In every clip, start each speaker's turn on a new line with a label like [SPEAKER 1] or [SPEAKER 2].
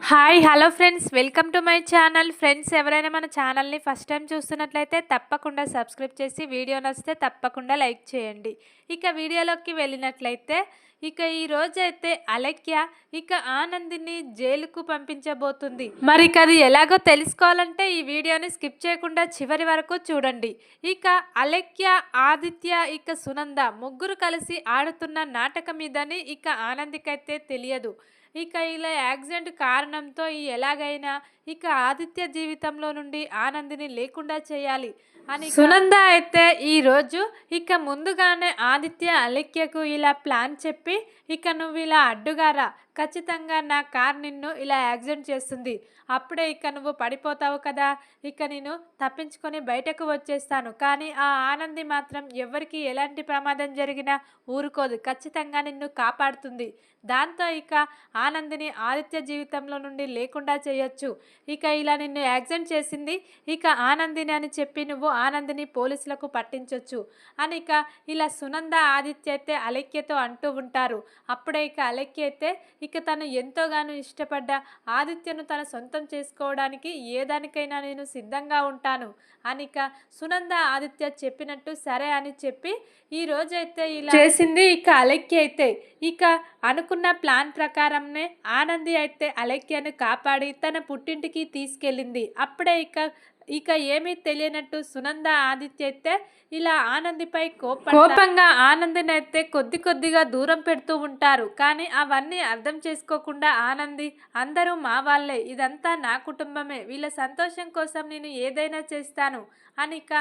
[SPEAKER 1] Hi hello friends. Welcome to my channel. Friends ఎవరైనా మన ఛానల్ని ఫస్ట్ టైం చూస్తున్నట్లయితే తప్పకుండా సబ్స్క్రైబ్ చేసి వీడియో నచ్చితే తప్పకుండా లైక్ చేయండి. ఇక వీడియోలోకి వెళ్ళినట్లయితే ఇక ఈ రోజైతే అలెక్య ఇక ఆనందిని జైలుకు పంపించబోతుంది. మరి ఇక అది ఎలాగో తెలుసుకోవాలంటే ఈ వీడియోని స్కిప్ చేయకుండా చివరి వరకు చూడండి. ఇక అలెక్య ఆదిత్య ఇక సునంద ముగ్గురు కలిసి ఆడుతున్న నాటకం ఇదని ఇక ఆనందికైతే తెలియదు. ఇక ఇలా యాక్సిడెంట్ కారణంతో ఈ ఎలాగైనా ఇక ఆదిత్య జీవితంలో నుండి ఆనందిని లేకుండా చేయాలి అని సునంద అయితే ఈ రోజు ఇక ముందుగానే ఆదిత్య అలెక్యకు ఇలా ప్లాన్ చెప్పి ఇక నువ్వు ఇలా అడ్డుగారా ఖచ్చితంగా నా కార్ నిన్ను ఇలా యాక్సిడెంట్ చేస్తుంది. అప్పుడే ఇక నువ్వు పడిపోతావు కదా. ఇక నేను తప్పించుకొని బయటకు వచ్చేస్తాను. కానీ ఆ ఆనంది మాత్రం ఎవరికి ఎలాంటి ప్రమాదం జరిగినా ఊరుకోదు. ఖచ్చితంగా నిన్ను కాపాడుతుంది. దాంతో ఇక ఆనందిని ఆదిత్య జీవితంలో నుండి లేకుండా చేయొచ్చు. ఇక ఇలా నిన్ను యాక్సిడెంట్ చేసింది ఇక ఆనందిని అని చెప్పి నువ్వు ఆనందిని పోలీసులకు పట్టించవచ్చు అని ఇక ఇలా సునంద ఆదిత్య అయితే అలెక్యతో అంటూ ఉంటారు. అప్పుడే ఇక అలెక్య అయితే ఇక తను ఎంతోగానో ఇష్టపడ్డ ఆదిత్యను తన సొంతం చేసుకోవడానికి ఏ దానికైనా నేను సిద్ధంగా ఉంటాను అని ఇక సునంద ఆదిత్య చెప్పినట్టు సరే అని చెప్పి ఈ రోజైతే ఇలా చేసింది ఇక అలెక్య అయితే. ఇక అనుకున్న ప్లాన్ ప్రకారంనే ఆనంది అయితే అలెక్యను కాపాడి తన ఇంటికి తీసుకెళ్ళింది. అప్పుడే ఇక ఇక ఏమీ తెలియనట్టు సునంద ఆదిత్య అయితే ఇలా ఆనందిపై కోప కోపంగా ఆనందిని అయితే కొద్ది కొద్దిగా దూరం పెడుతూ ఉంటారు. కానీ అవన్నీ అర్థం చేసుకోకుండా ఆనంది అందరూ మా వాళ్ళే. ఇదంతా నా కుటుంబమే. వీళ్ళ సంతోషం కోసం నేను ఏదైనా చేస్తాను. అని ఇక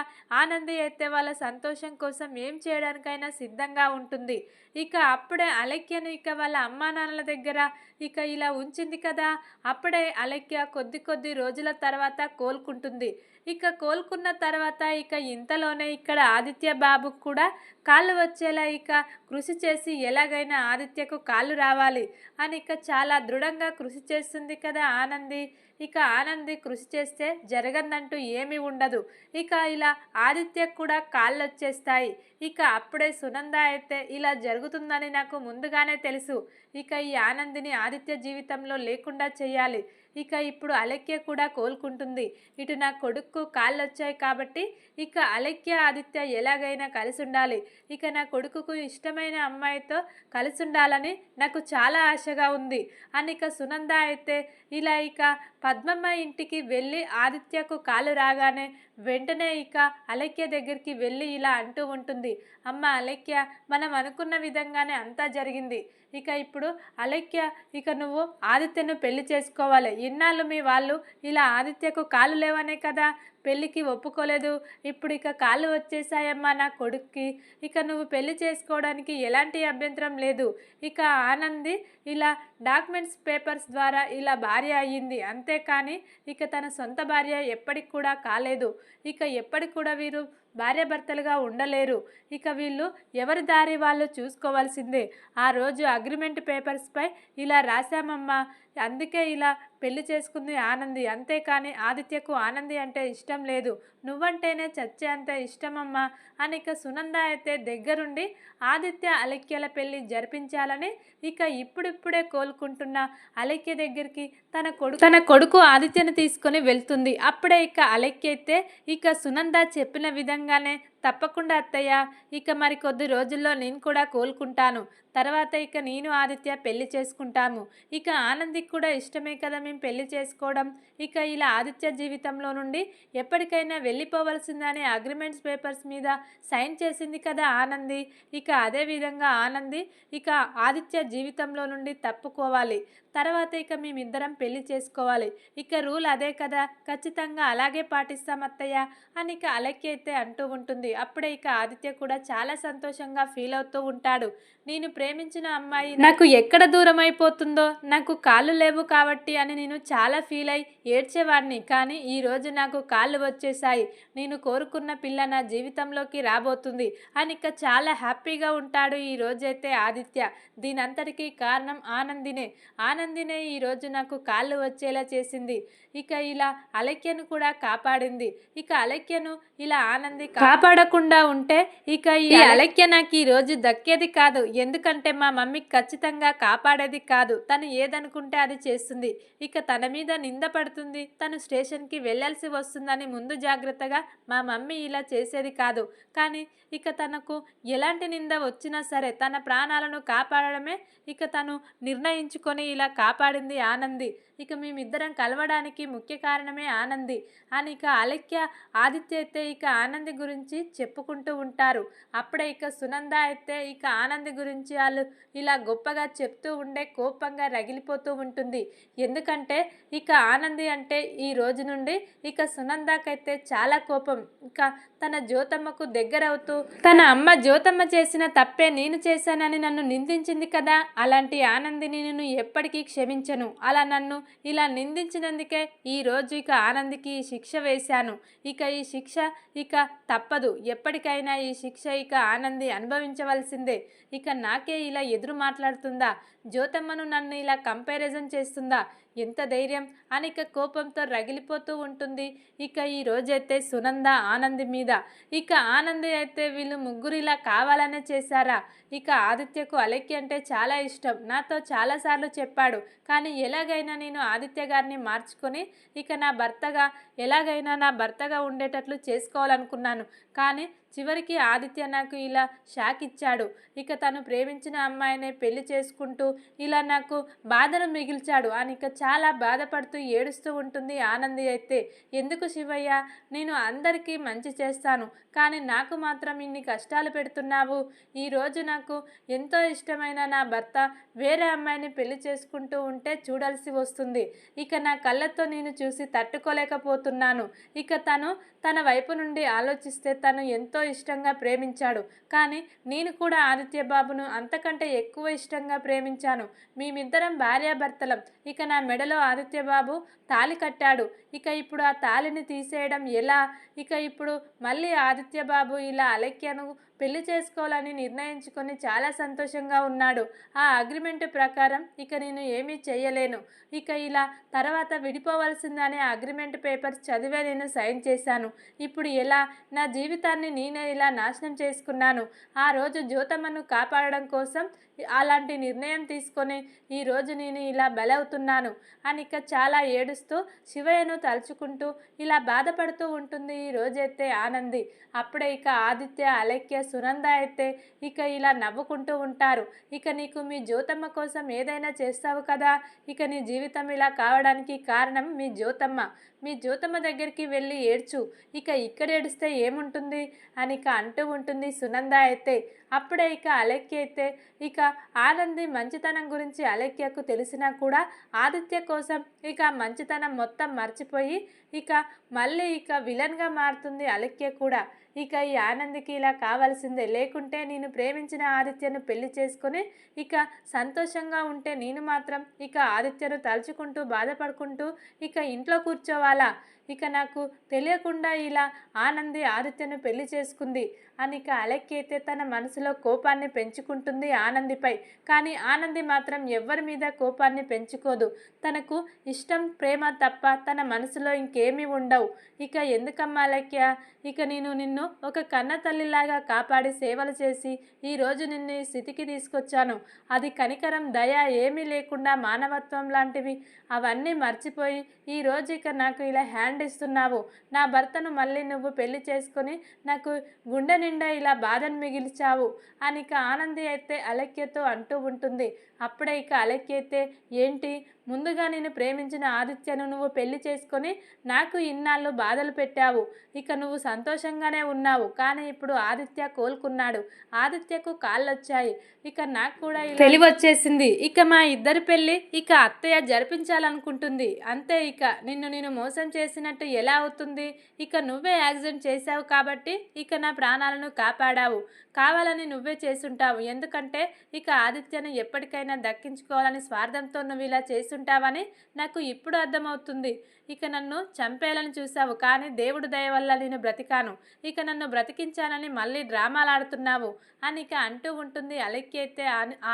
[SPEAKER 1] ఆనంది అయితే వాళ్ళ సంతోషం కోసం ఏం చేయడానికైనా సిద్ధంగా ఉంటుంది. ఇక అప్పుడే అలెక్యను ఇక వాళ్ళ అమ్మా నాన్నల దగ్గర ఇక ఇలా ఉంచింది కదా. అప్పుడే అలెక్య కొద్ది కొద్ది రోజుల తర్వాత కోలుకుంటుంది. ఇక కోలుకున్న తర్వాత ఇక ఇంతలోనే ఇక్కడ ఆదిత్య బాబుకు కూడా కాళ్ళు వచ్చేలా ఇక కృషి చేసి ఎలాగైనా ఆదిత్యకు కాళ్ళు రావాలి అని ఇక చాలా దృఢంగా కృషి చేస్తుంది కదా ఆనంది. ఇక ఆనంది కృషి చేస్తే జరగదంటూ ఏమీ ఉండదు. ఇక ఇలా ఆదిత్యకు కూడా కాళ్ళు వచ్చేస్తాయి ఇక అప్పుడే సునంద అయితే ఇలా జరుగుతుందని నాకు ముందుగానే తెలుసు. ఇక ఈ ఆనందిని ఆదిత్య జీవితంలో లేకుండా చేయాలి. ఇక ఇప్పుడు అలక్య కూడా కోలుకుంటుంది. ఇటు నా కొడుకు కాళ్ళు వచ్చాయి కాబట్టి ఇక అలక్య ఆదిత్య ఎలాగైనా కలిసి ఉండాలి ఇక నా కొడుకుకు ఇష్టమైన అమ్మాయితో కలిసి ఉండాలని నాకు చాలా ఆశగా ఉంది. అని ఇక సునంద అయితే ఇలా ఇక పద్మమ్మ ఇంటికి వెళ్ళి ఆదిత్యకు కాలు రాగానే వెంటనే ఇక అలక్య దగ్గరికి వెళ్ళి ఇలా అంటూ ఉంటుంది అమ్మ అలక్య మనం అనుకున్న విధంగానే అంతా జరిగింది. ఇక ఇప్పుడు అలక్య ఇక నువ్వు ఆదిత్యను పెళ్ళి చేసుకోవాలి. ఇన్నాళ్ళు మీ వాళ్ళు ఇలా ఆదిత్యకు కాలు లేవనే కదా? పెళ్ళికి ఒప్పుకోలేదు. ఇప్పుడు ఇక కాళ్ళు వచ్చేసాయమ్మా నా కొడుక్కి. ఇక నువ్వు పెళ్ళి చేసుకోవడానికి ఎలాంటి అభ్యంతరం లేదు. ఇక ఆనంది ఇలా డాక్యుమెంట్స్ పేపర్స్ ద్వారా ఇలా భార్య అయ్యింది. అంతేకాని ఇక తన సొంత భార్య ఎప్పటికి కూడా కాలేదు. ఇక ఎప్పటికి కూడా వీరు భార్యాభర్తలుగా ఉండలేరు. ఇక వీళ్ళు ఎవరి దారి వాళ్ళు చూసుకోవాల్సిందే. ఆ రోజు అగ్రిమెంట్ పేపర్స్పై ఇలా రాశామమ్మా. అందుకే ఇలా పెళ్ళి చేసుకుంది ఆనంది. అంతేకాని ఆదిత్యకు ఆనంది అంటే ఇష్టం లేదు. నువ్వంటేనే చచ్చే అంత ఇష్టమమ్మా అని ఇక సునంద అయితే దగ్గరుండి ఆదిత్య అలక్యల పెళ్ళి జరిపించాలని ఇక ఇప్పుడిప్పుడే కోలుకుంటున్న అలెక్య దగ్గరికి తన కొడుకు తన కొడుకు ఆదిత్యను తీసుకొని వెళ్తుంది. అప్పుడే ఇక అలెక్య అయితే ఇక సునంద చెప్పిన విధంగానే తప్పకుండా అత్తయ్య ఇక మరి కొద్ది రోజుల్లో నేను కూడా కోలుకుంటాను. తర్వాత ఇక నేను ఆదిత్య పెళ్ళి చేసుకుంటాము. ఇక ఆనందికి కూడా ఇష్టమే కదా మేము పెళ్ళి చేసుకోవడం. ఇక ఇలా ఆదిత్య జీవితంలో నుండి ఎప్పటికైనా వెళ్ళిపోవలసిందనే అగ్రిమెంట్స్ పేపర్స్ మీద సైన్ చేసింది కదా ఆనంది. ఇక అదే విధంగా ఆనంది ఇక ఆదిత్య జీవితంలో నుండి తప్పుకోవాలి. తర్వాత ఇక మేమిద్దరం పెళ్ళి చేసుకోవాలి. ఇక రూల్ అదే కదా ఖచ్చితంగా అలాగే పాటిస్తాం అత్తయ్య అని ఇక అలెక్కి అయితే అంటూ ఉంటుంది. అప్పుడే ఇక ఆదిత్య కూడా చాలా సంతోషంగా ఫీల్ అవుతూ ఉంటాడు. నేను ప్రేమించిన అమ్మాయి నాకు ఎక్కడ దూరం అయిపోతుందో నాకు కాళ్ళు లేవు కాబట్టి అని నేను చాలా ఫీల్ అయి ఏడ్చేవాడిని. కానీ ఈ రోజు నాకు కాళ్ళు వచ్చేసాయి నేను కోరుకున్న పిల్ల నా జీవితంలోకి రాబోతుంది అని ఇక చాలా హ్యాపీగా ఉంటాడు ఈ రోజైతే ఆదిత్య. దీనంతటికీ కారణం ఆనందినే. ఆనంద్ ఆనందినే ఈరోజు నాకు కాళ్ళు వచ్చేలా చేసింది. ఇక ఇలా అలక్యను కూడా కాపాడింది. ఇక అలక్యను ఇలా ఆనంది కాపాడకుండా ఉంటే ఇక ఈ అలక్య నాకు ఈ రోజు దక్కేది కాదు. ఎందుకంటే మా మమ్మీ ఖచ్చితంగా కాపాడేది కాదు. తను ఏదనుకుంటే అది చేస్తుంది. ఇక తన మీద నింద పడుతుంది. తను స్టేషన్కి వెళ్ళాల్సి వస్తుందని ముందు జాగ్రత్తగా మా మమ్మీ ఇలా చేసేది కాదు. కానీ ఇక తనకు ఎలాంటి నింద వచ్చినా సరే తన ప్రాణాలను కాపాడడమే ఇక తను నిర్ణయించుకొని ఇలా కాపాడింది ఆనంది. ఇక మేమిద్దరం కలవడానికి ముఖ్య కారణమే ఆనంది. అని ఇక అలక్య ఆదిత్య అయితే ఇక ఆనంది గురించి చెప్పుకుంటూ ఉంటారు. అప్పుడే ఇక సునంద అయితే ఇక ఆనంది గురించి వాళ్ళు ఇలా గొప్పగా చెప్తూ ఉండే కోపంగా రగిలిపోతూ ఉంటుంది. ఎందుకంటే ఇక ఆనంది అంటే ఈ రోజు నుండి ఇక సునందాకైతే చాలా కోపం. ఇక తన జ్యోతమ్మకు దగ్గరవుతూ తన అమ్మ జ్యోతమ్మ చేసిన తప్పే నేను చేశానని నన్ను నిందించింది కదా? అలాంటి ఆనందిని నేను ఎప్పటికీ క్షమించను. అలా నన్ను ఇలా నిందించినందుకే ఈ రోజు ఇక ఆనందికి ఈ శిక్ష వేశాను. ఇక ఈ శిక్ష ఇక తప్పదు. ఎప్పటికైనా ఈ శిక్ష ఇక ఆనంది అనుభవించవలసిందే. ఇక నాకే ఇలా ఎదురు మాట్లాడుతుందా? జ్యోతమ్మను నన్ను ఇలా కంపారిజన్ చేస్తుందా? ఎంత ధైర్యం అని ఇక కోపంతో రగిలిపోతూ ఉంటుంది. ఇక ఈ రోజైతే సునంద ఆనంది మీద. ఇక ఆనంది అయితే వీళ్ళు ముగ్గురు ఇలా కావాలనే చేశారా? ఇక ఆదిత్యకు అలెక్కి అంటే చాలా ఇష్టం. నాతో చాలాసార్లు చెప్పాడు. కానీ ఎలాగైనా నేను ఆదిత్య గారిని మార్చుకొని ఇక నా భర్తగా ఎలాగైనా నా భర్తగా ఉండేటట్లు చేసుకోవాలనుకున్నాను. కానీ చివరికి ఆదిత్య నాకు ఇలా షాక్ ఇచ్చాడు. ఇక తను ప్రేమించిన అమ్మాయినే పెళ్ళి చేసుకుంటూ ఇలా నాకు బాధను మిగిల్చాడు. అని ఇక చాలా బాధపడుతూ ఏడుస్తూ ఉంటుంది ఆనంది అయితే. ఎందుకు శివయ్య? నేను అందరికీ మంచి చేస్తాను. కానీ నాకు మాత్రం ఇన్ని కష్టాలు పెడుతున్నావు. ఈరోజు నాకు ఎంతో ఇష్టమైన నా భర్త వేరే అమ్మాయిని పెళ్ళి చేసుకుంటూ ఉంటే చూడాల్సి వస్తుంది. ఇక నా కళ్ళతో నేను చూసి తట్టుకోలేకపోతున్నాను. ఇక తను తన వైపు నుండి ఆలోచిస్తే తను ఎంతో ఇష్టంగా ప్రేమించాడు. కానీ నేను కూడా ఆదిత్య బాబును అంతకంటే ఎక్కువ ఇష్టంగా ప్రేమించాను. మేమిద్దరం భార్యాభర్తలం. ఇక నా మెడలో ఆదిత్య బాబు తాలి కట్టాడు. ఇక ఇప్పుడు ఆ తాలిని తీసేయడం ఎలా? ఇక ఇప్పుడు మళ్ళీ ఆదిత్య బాబు ఇలా అలెక్యను పెళ్ళి చేసుకోవాలని నిర్ణయించుకొని చాలా సంతోషంగా ఉన్నాడు. ఆ అగ్రిమెంట్ ప్రకారం ఇక నేను ఏమీ చేయలేను. ఇక ఇలా తర్వాత విడిపోవలసిందనే అగ్రిమెంట్ పేపర్స్ చదివే నేను సైన్ చేశాను. ఇప్పుడు ఎలా? నా జీవితాన్ని నేనే ఇలా నాశనం చేసుకున్నాను. ఆ రోజు జ్యోతమ్మను కాపాడడం కోసం అలాంటి నిర్ణయం తీసుకొని ఈరోజు నేను ఇలా బలవుతున్నాను అని ఇక చాలా ఏడుస్తూ శివయ్యను తలుచుకుంటూ ఇలా బాధపడుతూ ఉంటుంది ఈ రోజైతే ఆనంది. అప్పుడే ఇక ఆదిత్య అలెక్య సునంద అయితే ఇక ఇలా నవ్వుకుంటూ ఉంటారు. ఇక నీకు మీ జ్యోతమ్మ కోసం ఏదైనా చేస్తావు కదా? ఇక నీ జీవితం ఇలా కావడానికి కారణం మీ జ్యోతమ్మ. మీ జ్యోతమ్మ దగ్గరికి వెళ్ళి ఏడ్చు. ఇక ఇక్కడ ఏడిస్తే ఏముంటుంది? అని ఇక అంటూ ఉంటుంది సునంద అయితే. అప్పుడే ఇక అలక్య అయితే ఇక ఆనంది మంచితనం గురించి అలెక్యకు తెలిసినా కూడా ఆదిత్య కోసం ఇక మంచితనం మొత్తం మర్చిపోయి ఇక మళ్ళీ ఇక విలన్గా మారుతుంది అలక్య కూడా. ఇక ఈ ఆనందికి ఇలా కావాల్సిందే. లేకుంటే నేను ప్రేమించిన ఆదిత్యను పెళ్ళి చేసుకొని ఇక సంతోషంగా ఉంటే నేను మాత్రం ఇక ఆదిత్యను తలుచుకుంటూ బాధపడుకుంటూ ఇక ఇంట్లో కూర్చోవాలా? ఇక నాకు తెలియకుండా ఇలా ఆనంది ఆదిత్యను పెళ్ళి చేసుకుంది. అని ఇక అలెక్కైతే తన మనసులో కోపాన్ని పెంచుకుంటుంది ఆనందిపై. కానీ ఆనంది మాత్రం ఎవ్వరి మీద కోపాన్ని పెంచుకోదు. తనకు ఇష్టం ప్రేమ తప్ప తన మనసులో ఇంకేమీ ఉండవు. ఇక ఎందుకమ్మా అలెక్య? ఇక నేను నిన్ను ఒక కన్న తల్లిలాగా కాపాడి సేవలు చేసి ఈరోజు నిన్ను ఈ స్థితికి తీసుకొచ్చాను. అది కనికరం దయ ఏమీ లేకుండా మానవత్వం లాంటివి. అవన్నీ మర్చిపోయి ఈరోజు ఇక నాకు ఇలా హ్యాండ్ ఇస్తున్నావు. నా భర్తను మళ్ళీ నువ్వు పెళ్ళి చేసుకొని నాకు గుండె నిండా ఇలా బాధను మిగిల్చావు. అని ఇక ఆనంది అయితే అలక్యతో అంటూ ఉంటుంది. అప్పుడే ఇక అలక్య ఏంటి? ముందుగా నేను ప్రేమించిన ఆదిత్యను నువ్వు పెళ్ళి చేసుకొని నాకు ఇన్నాళ్ళు బాధలు పెట్టావు. ఇక నువ్వు సంతోషంగానే ఉన్నావు. కానీ ఇప్పుడు ఆదిత్య కోలుకున్నాడు. ఆదిత్యకు కాళ్ళొచ్చాయి. ఇక నాకు కూడా తెలివచ్చేసింది. ఇక మా ఇద్దరి పెళ్ళి ఇక అత్తయ్య జరిపించాలనుకుంటుంది. అంతే ఇక. నిన్ను నేను మోసం చేసినట్టు ఎలా అవుతుంది? ఇక నువ్వే యాక్సిడెంట్ చేశావు కాబట్టి ఇక నా ప్రాణాలను కాపాడావు. కావాలని నువ్వే చేసుంటావు. ఎందుకంటే ఇక ఆదిత్యను ఎప్పటికైనా దక్కించుకోవాలని స్వార్థంతో నువ్వు ఇలా చేసి నాకు ఇప్పుడు అర్థమవుతుంది. ఇక నన్ను చంపేయాలని చూసావు కానీ దేవుడు దయ వల్ల నేను బ్రతికాను. ఇక నన్ను బ్రతికించానని మళ్ళీ డ్రామాలాడుతున్నావు అని ఇక అంటూ ఉంటుంది అలెక్కి అయితే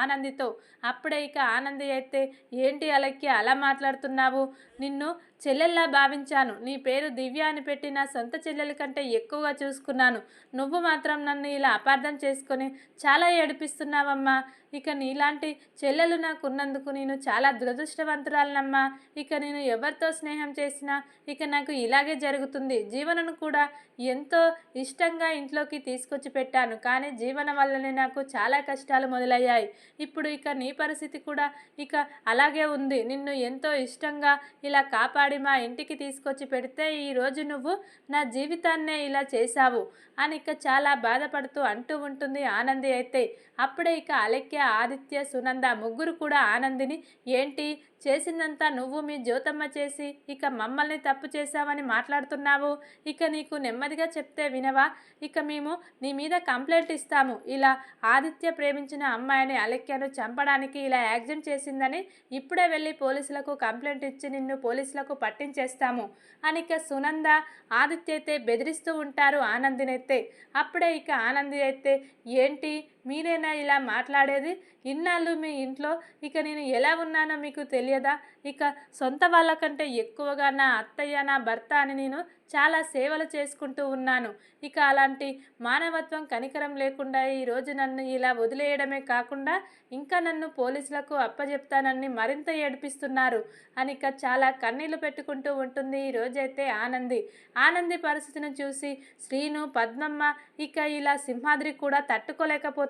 [SPEAKER 1] ఆనందితో. అప్పుడే ఇక ఆనంది అయితే ఏంటి అలెక్కి అలా మాట్లాడుతున్నావు? నిన్ను చెల్లెల్లా భావించాను. నీ పేరు దివ్య అని పెట్టి నా సొంత చెల్లెల కంటే ఎక్కువగా చూసుకున్నాను. నువ్వు మాత్రం నన్ను ఇలా అపార్థం చేసుకొని చాలా ఏడిపిస్తున్నావమ్మా. ఇక నీలాంటి చెల్లెలు నాకు ఉన్నందుకు నేను చాలా దురదృష్టవంతురాలనమ్మా. ఇక నేను ఎవరితో స్నేహం చేసినా ఇక నాకు ఇలాగే జరుగుతుంది. జీవనను కూడా ఎంతో ఇష్టంగా ఇంట్లోకి తీసుకొచ్చి పెట్టాను. కానీ జీవన వల్లనే నాకు చాలా కష్టాలు మొదలయ్యాయి. ఇప్పుడు ఇక నీ పరిస్థితి కూడా ఇక అలాగే ఉంది. నిన్ను ఎంతో ఇష్టంగా ఇలా కాపాడి మా ఇంటికి తీసుకొచ్చి పెడితే ఈరోజు నువ్వు నా జీవితాన్నే ఇలా చేశావు అని ఇక చాలా బాధపడుతూ అంటూ ఉంటుంది ఆనంది అయితే. అప్పుడే ఇక అలెక్య ఆదిత్య సునంద ముగ్గురు కూడా ఆనందిని ఏంటి? చేసిందంతా నువ్వు మీ జ్యోతమ్మ చేసి ఇక మమ్మల్ని తప్పు చేశావని మాట్లాడుతున్నావు? ఇక నీకు నెమ్మది నెమ్మదిగా చెప్తే వినవా? ఇక మేము నీ మీద కంప్లైంట్ ఇస్తాము. ఇలా ఆదిత్య ప్రేమించిన అమ్మాయిని అలెక్యను చంపడానికి ఇలా యాక్సిడెంట్ చేసిందని ఇప్పుడే వెళ్ళి పోలీసులకు కంప్లైంట్ ఇచ్చి నిన్ను పోలీసులకు పట్టించేస్తాము. అని ఇక సునంద ఆదిత్య అయితే బెదిరిస్తూ ఉంటారు ఆనందినైతే అప్పుడే ఇక ఆనంది అయితే ఏంటి? మీరేనా ఇలా మాట్లాడేది? ఇన్నాళ్ళు మీ ఇంట్లో ఇక నేను ఎలా ఉన్నానో మీకు తెలియదా? ఇక సొంత వాళ్ళకంటే ఎక్కువగా నా అత్తయ్య నా భర్త అని నేను చాలా సేవలు చేసుకుంటూ ఉన్నాను. ఇక అలాంటి మానవత్వం కనికరం లేకుండా ఈరోజు నన్ను ఇలా వదిలేయడమే కాకుండా ఇంకా నన్ను పోలీసులకు అప్పజెప్తానని మరింత ఏడిపిస్తున్నారు. అని ఇక చాలా కన్నీళ్ళు పెట్టుకుంటూ ఉంటుంది ఈరోజైతే ఆనంది. ఆనంది పరిస్థితిని చూసి శ్రీను పద్మమ్మ ఇక ఇలా సింహాద్రి కూడా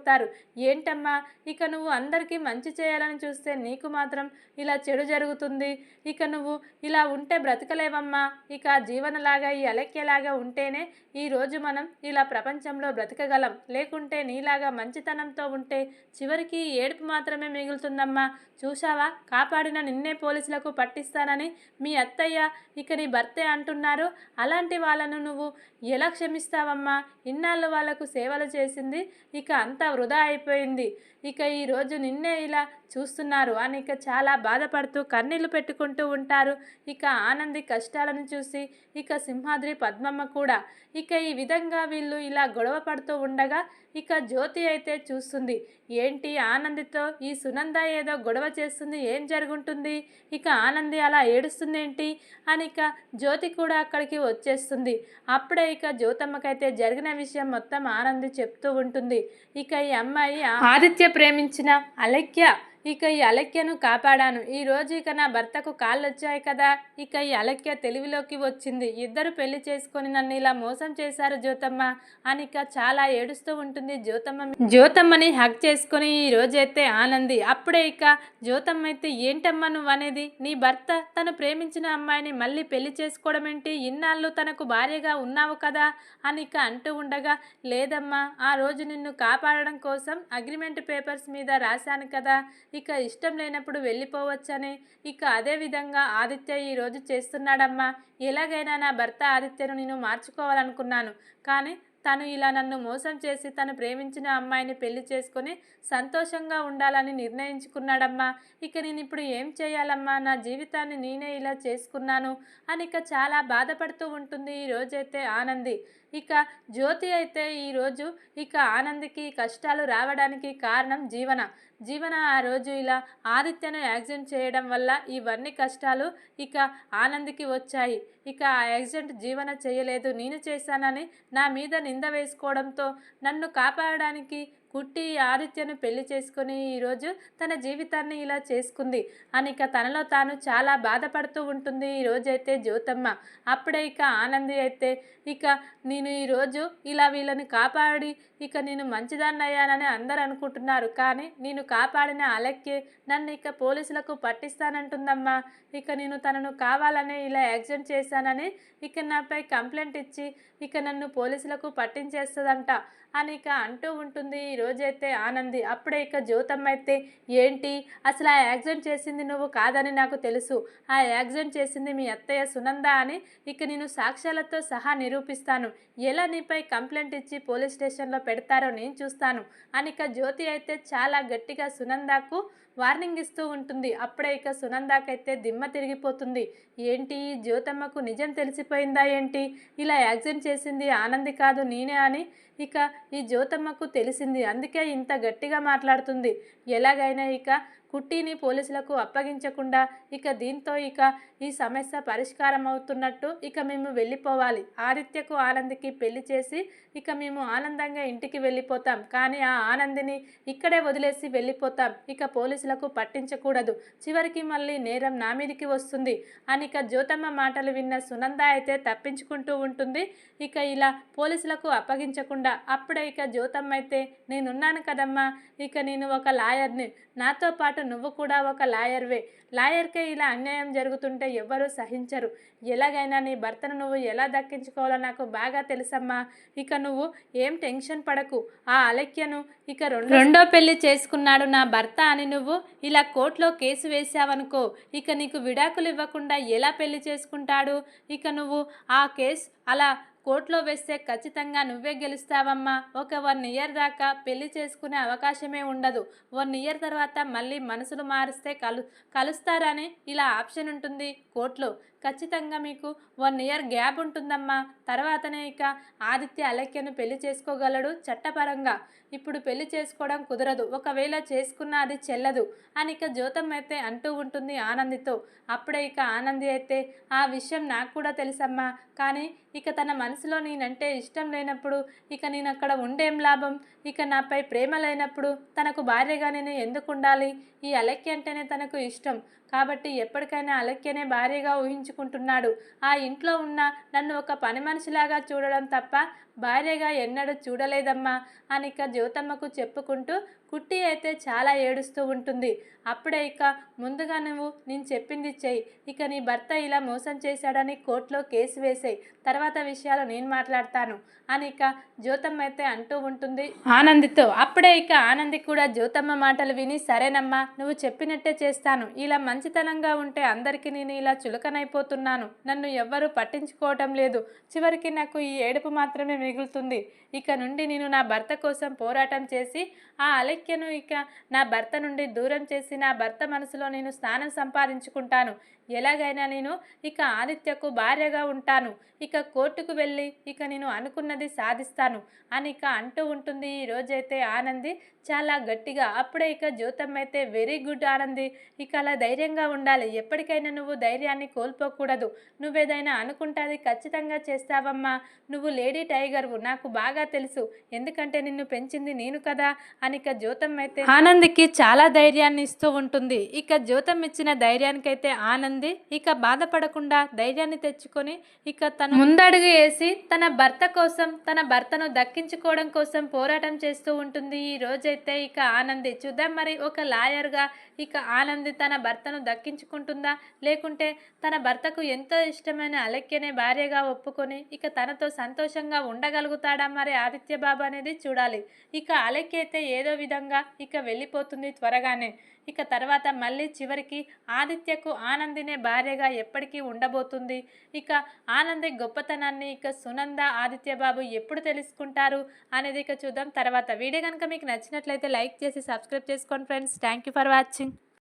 [SPEAKER 1] తట్టుకోలేకపోతారు ఏంటమ్మా? ఇక నువ్వు అందరికీ మంచి చేయాలని చూస్తే నీకు మాత్రం ఇలా చెడు జరుగుతుంది. ఇక నువ్వు ఇలా ఉంటే బ్రతకలేవమ్మా. ఇక జీవనలాగా ఈ అలెక్యలాగా ఉంటేనే ఈరోజు మనం ఇలా ప్రపంచంలో బ్రతకగలం. లేకుంటే నీలాగా మంచితనంతో ఉంటే చివరికి ఏడుపు మాత్రమే మిగులుతుందమ్మా. చూశావా? కాపాడిన నిన్నే పోలీసులకు పట్టిస్తానని మీ అత్తయ్య ఇక నీ భర్తే అంటున్నారు. అలాంటి వాళ్ళను నువ్వు ఎలా క్షమిస్తావమ్మా? ఇన్నాళ్ళు వాళ్ళకు సేవలు చేసింది ఇక అంతా వృధా అయిపోయింది. ఇక ఈరోజు నిన్నే ఇలా చూస్తున్నారు అని ఇక చాలా బాధపడుతూ కన్నీళ్ళు పెట్టుకుంటూ ఉంటారు. ఇక ఆనంది కష్టాలను చూసి ఇక సింహాద్రి పద్మమ్మ కూడా. ఇక ఈ విధంగా వీళ్ళు ఇలా గొడవ పడుతూ ఉండగా ఇక జ్యోతి అయితే చూస్తుంది. ఏంటి ఆనందితో ఈ సునంద ఏదో గొడవ చేస్తుంది? ఏం జరుగుంటుంది? ఇక ఆనంది అలా ఏడుస్తుంది ఏంటి? అని ఇక జ్యోతి కూడా అక్కడికి వచ్చేస్తుంది. అప్పుడే ఇక జ్యోతమ్మకైతే జరిగిన విషయం మొత్తం ఆనంది చెప్తూ ఉంటుంది. ఇక ఈ అమ్మాయి ఆదిత్య ప్రేమించిన అలక్య ఇక ఈ అలక్యను కాపాడాను. ఈ రోజు ఇక నా భర్తకు కాళ్ళు వచ్చాయి కదా. ఇక ఈ అలక్య తెలివిలోకి వచ్చింది. ఇద్దరు పెళ్ళి చేసుకొని నన్ను ఇలా మోసం చేశారు జ్యోతమ్మ అని ఇక చాలా ఏడుస్తూ ఉంటుంది జ్యోతమ్మ జ్యోతమ్మని హక్ చేసుకొని ఈ రోజైతే ఆనంది. అప్పుడే ఇక జ్యోతమ్మ అయితే ఏంటమ్మా నువ్వు అనేది నీ భర్త తను ప్రేమించిన అమ్మాయిని మళ్ళీ పెళ్ళి చేసుకోవడం ఏంటి? ఇన్నాళ్ళు తనకు భార్యగా ఉన్నావు కదా అని ఇక అంటూ ఉండగా లేదమ్మా ఆ రోజు నిన్ను కాపాడడం కోసం అగ్రిమెంట్ పేపర్స్ మీద రాశాను కదా. ఇక ఇష్టం లేనప్పుడు వెళ్ళిపోవచ్చని ఇక అదే విధంగా ఆదిత్య ఈరోజు చేస్తున్నాడమ్మా. ఎలాగైనా నా భర్త ఆదిత్యను నేను మార్చుకోవాలనుకున్నాను. కానీ తను ఇలా నన్ను మోసం చేసి తను ప్రేమించిన అమ్మాయిని పెళ్ళి చేసుకొని సంతోషంగా ఉండాలని నిర్ణయించుకున్నాడమ్మా. ఇక నేను ఇప్పుడు ఏం చేయాలమ్మా? నా జీవితాన్ని నేనే ఇలా చేసుకున్నాను అని ఇక చాలా బాధపడుతూ ఉంటుంది ఈ రోజైతే ఆనంది. ఇక జ్యోతి అయితే ఈరోజు ఇక ఆనందికి కష్టాలు రావడానికి కారణం జీవన. జీవన ఆ రోజు ఇలా ఆదిత్యను యాక్సిడెంట్ చేయడం వల్ల ఇవన్నీ కష్టాలు ఇక ఆనందికి వచ్చాయి. ఇక ఆ యాక్సిడెంట్ జీవన చేయలేదు నేను చేశానని నా మీద నింద వేసుకోవడంతో నన్ను కాపాడడానికి కుట్టి ఆదిత్యను పెళ్ళి చేసుకుని ఈరోజు తన జీవితాన్ని ఇలా చేసుకుంది. అని ఇక తనలో తాను చాలా బాధపడుతూ ఉంటుంది ఈ రోజైతే జ్యోతమ్మ. అప్పుడే ఇక ఆనంది అయితే ఇక నేను ఈరోజు ఇలా వీళ్ళని కాపాడి ఇక నేను మంచిదాన్ని అయ్యానని అందరు అనుకుంటున్నారు. కానీ నేను కాపాడిన అలెక్కే నన్ను ఇక పోలీసులకు పట్టిస్తానంటుందమ్మా. ఇక నేను తనను కావాలని ఇలా యాక్సిడెంట్ చేశానని ఇక నాపై కంప్లైంట్ ఇచ్చి ఇక నన్ను పోలీసులకు పట్టించేస్తుందంట. అని ఇక అంటూ ఉంటుంది. ఈ రోజైతే ఆనంది అప్పుడే ఇక జ్యోతమ్మ అయితే ఏంటి? అసలు ఆ యాక్సిడెంట్ చేసింది నువ్వు కాదని నాకు తెలుసు. ఆ యాక్సిడెంట్ చేసింది మీ అత్తయ్య సునంద అని ఇక నేను సాక్ష్యాలతో సహా నిరూపిస్తాను. ఎలా నీపై కంప్లైంట్ ఇచ్చి పోలీస్ స్టేషన్లో పెడతారో నేను చూస్తాను అని ఇక జ్యోతి అయితే చాలా గట్టిగా సునందకు వార్నింగ్ ఇస్తూ ఉంటుంది. అప్పుడే ఇక సునందాకైతే దిమ్మ తిరిగిపోతుంది. ఏంటి? ఈ జ్యోతమ్మకు నిజం తెలిసిపోయిందా ఏంటి? ఇలా యాక్సిడెంట్ చేసింది ఆనంది కాదు నేనే అని ఇక ఈ జ్యోతమ్మకు తెలిసింది. అందుకే ఇంత గట్టిగా మాట్లాడుతుంది. ఎలాగైనా ఇక కుట్టిని పోలీసులకు అప్పగించకుండా ఇక దీంతో ఇక ఈ సమస్య పరిష్కారం అవుతున్నట్టు ఇక మేము వెళ్ళిపోవాలి. ఆదిత్యకు ఆనందికి పెళ్ళి చేసి ఇక మేము ఆనందంగా ఇంటికి వెళ్ళిపోతాం. కానీ ఆ ఆనందిని ఇక్కడే వదిలేసి వెళ్ళిపోతాం. ఇక పోలీసులకు పట్టించకూడదు. చివరికి మళ్ళీ నేరం నా మీదికి వస్తుంది. అని ఇక జ్యోతమ్మ మాటలు విన్న సునంద అయితే తప్పించుకుంటూ ఉంటుంది. ఇక ఇలా పోలీసులకు అప్పగించకుండా అప్పుడే ఇక జ్యోతమ్మ అయితే నేనున్నాను కదమ్మా. ఇక నేను ఒక లాయర్ని. నాతో పాటు నువ్వు కూడా ఒక లాయర్వే. లాయర్కే ఇలా అన్యాయం జరుగుతుంటే ఎవ్వరూ సహించరు. ఎలాగైనా నీ భర్తను నువ్వు ఎలా దక్కించుకోవాలో నాకు బాగా తెలుసమ్మా. ఇక నువ్వు ఏం టెన్షన్ పడకు. ఆ అలక్యను ఇక రెండో రెండో పెళ్ళి చేసుకున్నాడు నా భర్త అని నువ్వు ఇలా కోర్టులో కేసు వేసావనుకో ఇక నీకు విడాకులు ఇవ్వకుండా ఎలా పెళ్ళి చేసుకుంటాడు? ఇక నువ్వు ఆ కేసు అలా కోర్టులో వేస్తే ఖచ్చితంగా నువ్వే గెలుస్తావమ్మా. ఒక వన్ ఇయర్ దాకా పెళ్ళి చేసుకునే అవకాశమే ఉండదు. వన్ ఇయర్ తర్వాత మళ్ళీ మనసులు మారిస్తే కలు కలుస్తారని ఇలా ఆప్షన్ ఉంటుంది కోర్టులో. ఖచ్చితంగా మీకు వన్ ఇయర్ గ్యాప్ ఉంటుందమ్మా. తర్వాతనే ఇక ఆదిత్య అలక్యను పెళ్ళి చేసుకోగలడు చట్టపరంగా. ఇప్పుడు పెళ్ళి చేసుకోవడం కుదరదు. ఒకవేళ చేసుకున్న అది చెల్లదు అని ఇక జ్యోతం అయితే అంటూ ఉంటుంది ఆనందితో. అప్పుడే ఇక ఆనంది అయితే ఆ విషయం నాకు కూడా తెలుసమ్మా. కానీ ఇక తన మనసులో నేనంటే ఇష్టం లేనప్పుడు ఇక నేను అక్కడ ఉండేం లాభం? ఇక నాపై ప్రేమ లేనప్పుడు తనకు భార్యగా నేను ఎందుకు ఉండాలి? ఈ అలక్య అంటేనే తనకు ఇష్టం. కాబట్టి ఎప్పటికైనా అలక్యనే భార్యగా ఊహించుకుంటున్నాడు. ఆ ఇంట్లో ఉన్న నన్ను ఒక పని మనిషిలాగా చూడడం తప్ప భార్యగా ఎన్నడూ చూడలేదమ్మా అని ఇక జ్యోతమ్మకు చెప్పుకుంటూ కుట్టి అయితే చాలా ఏడుస్తూ ఉంటుంది. అప్పుడే ఇక ముందుగా నువ్వు నేను చెప్పింది చెయ్యి. ఇక నీ భర్త ఇలా మోసం చేశాడని కోర్టులో కేసు వేసేయి. తర్వాత విషయాలు నేను మాట్లాడతాను అని ఇక జ్యోతమ్మ అయితే అంటూ ఉంటుంది. ఆనందితో అప్పుడే ఇక ఆనంది కూడా జ్యోతమ్మ మాటలు విని సరేనమ్మా నువ్వు చెప్పినట్టే చేస్తాను. ఇలా మంచితనంగా ఉంటే అందరికీ నేను ఇలా చులకనైపోతున్నాను. నన్ను ఎవ్వరూ పట్టించుకోవటం లేదు. చివరికి నాకు ఈ ఏడుపు మాత్రమే మిగులుతుంది. ఇక నుండి నేను నా భర్త కోసం పోరాటం చేసి ఆ అలక్యను ఇక నా భర్త నుండి దూరం చేసి నా భర్త మనసులో నేను స్థానం సంపాదించుకుంటాను. ఎలాగైనా నేను ఇక ఆదిత్యకు భార్యగా ఉంటాను. ఇక కోర్టుకు వెళ్ళి ఇక నేను అనుకున్నది సాధిస్తాను అని ఇక అంటూ ఉంటుంది. ఈ రోజైతే ఆనంది చాలా గట్టిగా అప్పుడే ఇక జ్యోతమ్మ అయితే వెరీ గుడ్ ఆనంది. ఇక అలా ధైర్యంగా ఉండాలి. ఎప్పటికైనా నువ్వు ధైర్యాన్ని కోల్పోకూడదు. నువ్వేదైనా అనుకుంటాది ఖచ్చితంగా చేస్తావమ్మా. నువ్వు లేడీ టైగర్వు నాకు బాగా తెలుసు. ఎందుకంటే నిన్ను పెంచింది నేను కదా అని ఇక జ్యోతమ్మ అయితే ఆనందికి చాలా ధైర్యాన్ని ఇస్తూ ఉంటుంది. ఇక జ్యోతం ఇచ్చిన ధైర్యానికైతే ఆనంది ఇక బాధపడకుండా ధైర్యాన్ని తెచ్చుకొని ఇక తను ముందడుగు వేసి తన భర్త కోసం తన భర్తను దక్కించుకోవడం కోసం పోరాటం చేస్తూ ఉంటుంది. ఈ రోజైతే ఇక ఆనంది. చూద్దాం మరి ఒక లాయర్గా ఇక ఆనంది తన భర్తను దక్కించుకుంటుందా? లేకుంటే తన భర్తకు ఎంతో ఇష్టమైన అలెక్యనే భార్యగా ఒప్పుకొని ఇక తనతో సంతోషంగా ఉండగలుగుతాడా మరి ఆదిత్య బాబు అనేది చూడాలి. ఇక అలక్య అయితే ఏదో విధంగా ఇక వెళ్ళిపోతుంది త్వరగానే. ఇక తర్వాత మళ్ళీ చివరికి ఆదిత్యకు ఆనందినే భార్యగా ఎప్పటికీ ఉండబోతుంది. ఇక ఆనంది గొప్పతనాన్ని ఇక సునంద ఆదిత్య బాబు ఎప్పుడు తెలుసుకుంటారు అనేది ఇక చూద్దాం. తర్వాత వీడియో కనుక మీకు నచ్చినట్లయితే లైక్ చేసి సబ్స్క్రైబ్ చేసుకోండి friends. Thank you for watching.